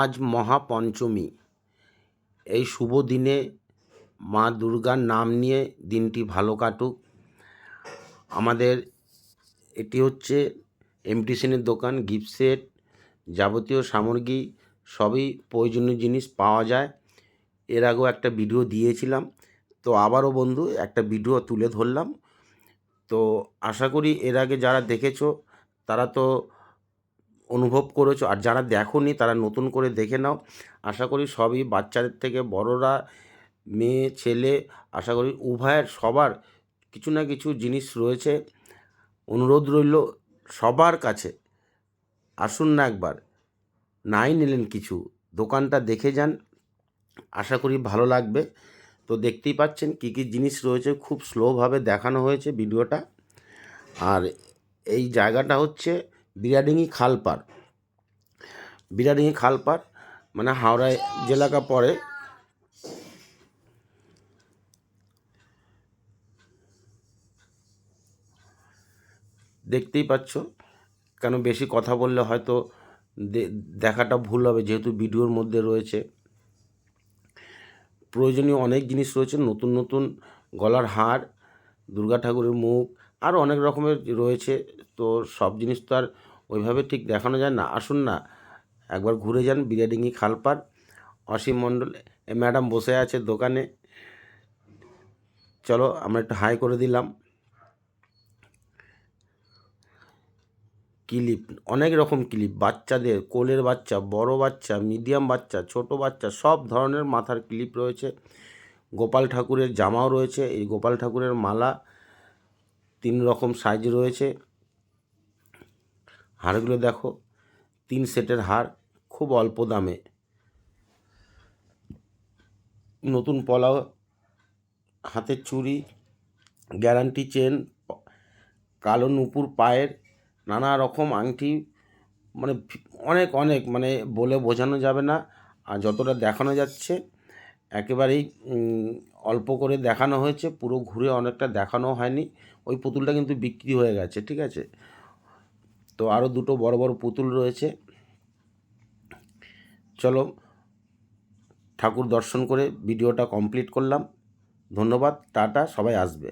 আজ মহাপঞ্চমী। এই শুভ দিনে মা দুর্গার নাম নিয়ে দিনটি ভালো কাটুক। আমাদের এটি হচ্ছে এমটি সেনের দোকান, গিফট সেট, যাবতীয় সামগ্রী, সবই প্রয়োজনীয় জিনিস পাওয়া যায়। এর আগেও একটা ভিডিও দিয়েছিলাম। তো আবারও বন্ধু, একটা ভিডিও তুলে ধরলাম। তো আশা করি এর আগে যারা দেখেছ, তারা তো অনুভব করেছ আর যারা দেখোনি তারা নতুন করে দেখে নাও। আশা করি সবই বাচ্চাদের থেকে বড়রা, মেয়ে, ছেলে, আশা করি উভয়ের সবার কিছু না কিছু জিনিস রয়েছে। অনুরোধ রইল সবার কাছে। আসুন না একবার, নাই নিলেন কিছু, দোকানটা দেখে যান। আশা করি ভালো লাগবে। তো দেখতেই পাচ্ছেন কী কী জিনিস রয়েছে, খুব স্লোভাবে দেখানো হয়েছে ভিডিওটা। আর এই জায়গাটা হচ্ছে বিরাডিঙি খালপাড় বিরাডিঙি খালপাড় মানে হাওড়ায় জেলাকা পড়ে দেখতেই পাচ্ছ, কেন বেশি কথা বললে হয়তো দেখাটা ভুল হবে, যেহেতু ভিডিওর মধ্যে রয়েছে। প্রয়োজনীয় অনেক জিনিস রয়েছে, নতুন নতুন গলার হার, দুর্গা ঠাকুরের মুখ আরও অনেক রকমের রয়েছে। তো সব জিনিস তো আর ওইভাবে ঠিক দেখানো যায় না। আসুন না, একবার ঘুরে যান বিরিয়াডিঙ্গি খালপার, অসীম মণ্ডল। ম্যাডাম বসে আছে দোকানে। চলো, আমরা একটু হাই করে দিলাম। ক্লিপ, অনেক রকম ক্লিপ। বাচ্চাদের, কোলের বাচ্চা, বড় বাচ্চা, মিডিয়াম বাচ্চা, ছোট বাচ্চা, সব ধরনের মাথার ক্লিপ রয়েছে। গোপাল ঠাকুরের জামাও রয়েছে। এই গোপাল ঠাকুরের মালা তিন রকম সাইজ রয়েছে। হারগুলো দেখো, তিন সেটের হার খুব অল্প দামে। নতুন পলাও, হাতের চুড়ি গ্যারান্টি চেন কালো নুপুর পায়ের, নানা রকম আংটি মানে অনেক অনেক মানে বলে বোঝানো যাবে না। আর যতটা দেখানো যাচ্ছে একেবারেই অল্প করে দেখানো হয়েছে। পুরো ঘুরে অনেকটা দেখানো হয়নি। ওই পুতুলটা কিন্তু বিক্রি হয়ে গেছে, ঠিক আছে? তো আরও দুটো বড় বড় পুতুল রয়েছে। চলো, ঠাকুর দর্শন করে ভিডিওটা কমপ্লিট করলাম। ধন্যবাদ, টাটা, সবাই আসবে।